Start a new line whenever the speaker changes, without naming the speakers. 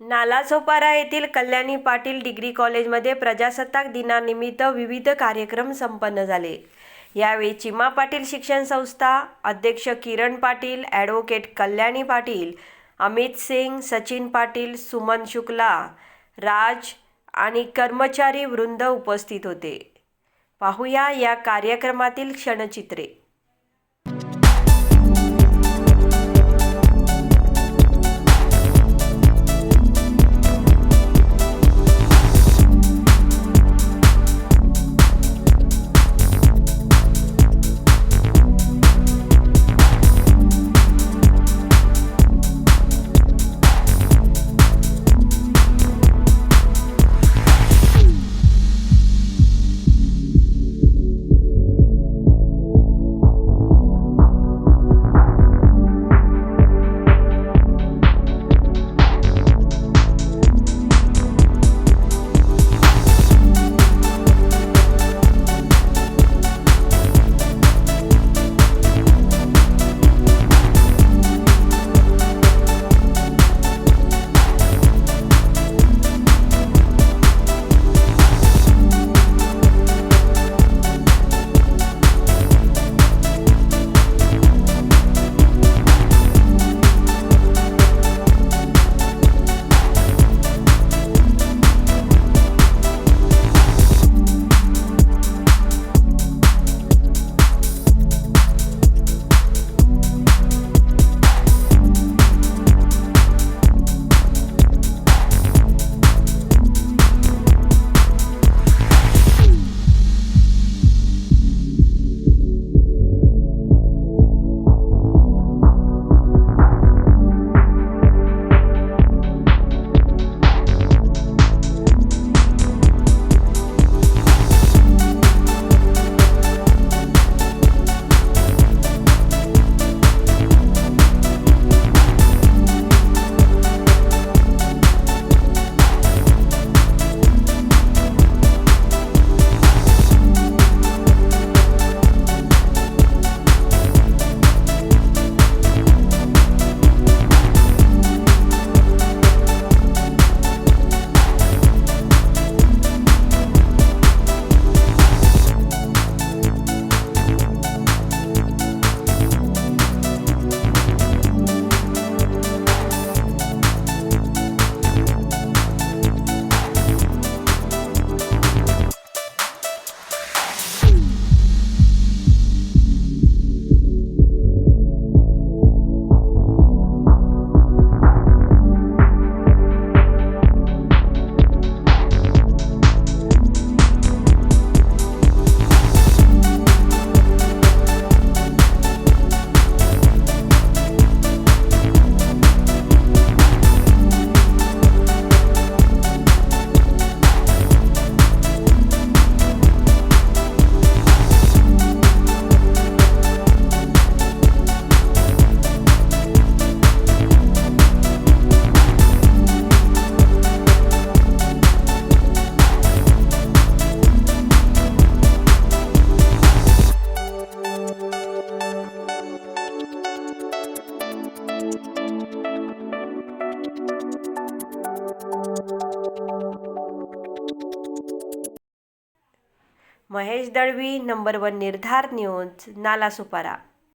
नालासोपारा येथील कल्याणी पाटील डिग्री कॉलेजमध्ये प्रजासत्ताक दिनानिमित्त विविध कार्यक्रम संपन्न झाले. यावेळी चिमा पाटील शिक्षण संस्था अध्यक्ष किरण पाटील ॲडव्होकेट कल्याणी पाटील अमित सिंग सचिन पाटील सुमन शुक्ला राज आणि कर्मचारी वृंद उपस्थित होते. पाहूया या कार्यक्रमातील क्षणचित्रे. Mahesh Dalvi number one Nirdhar news Nalasopara.